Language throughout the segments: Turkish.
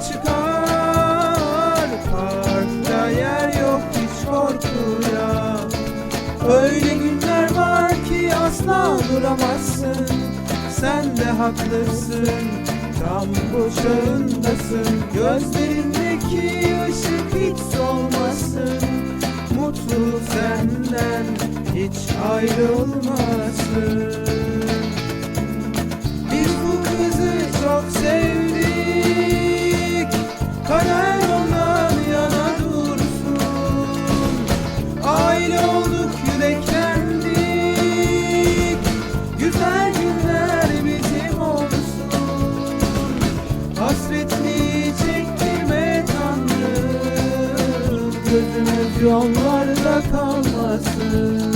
çıkar. Parkta yer yok hiç korkuya. Öyle günler var ki asla duramazsın. Sen de haklısın Tam bu çağındasın. Gözlerindeki ışık hiç solmasın. Mutluluk senden hiç ayrılmasın. Yollarda kalmasın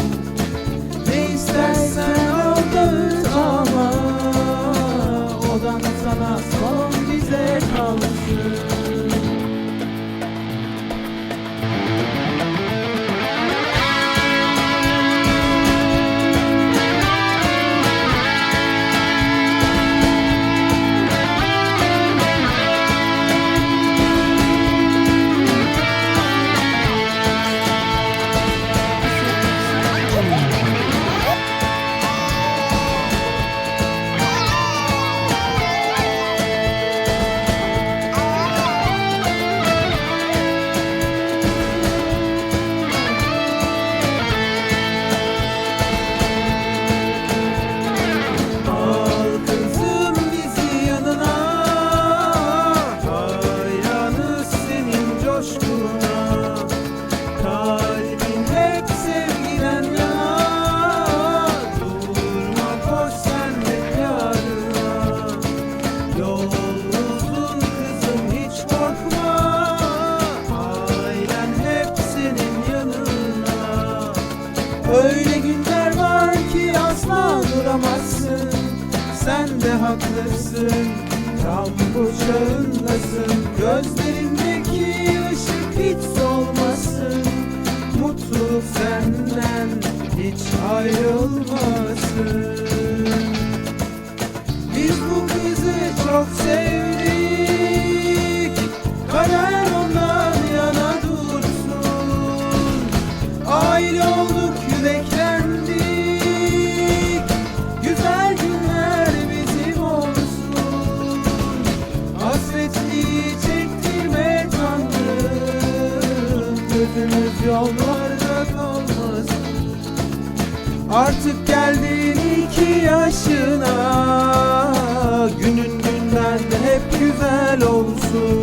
Öyle günler var ki asla duramazsın. Sen de haklısın Tam bu çağındasın. Gözlerindeki ışık hiç solmasın. Mutluluk senden hiç ayrılmasın. Biz bu kızı çok sevdik Gözümüz yollarda kalmasın Artık geldin iki yaşına. Günün günden de hep güzel olsun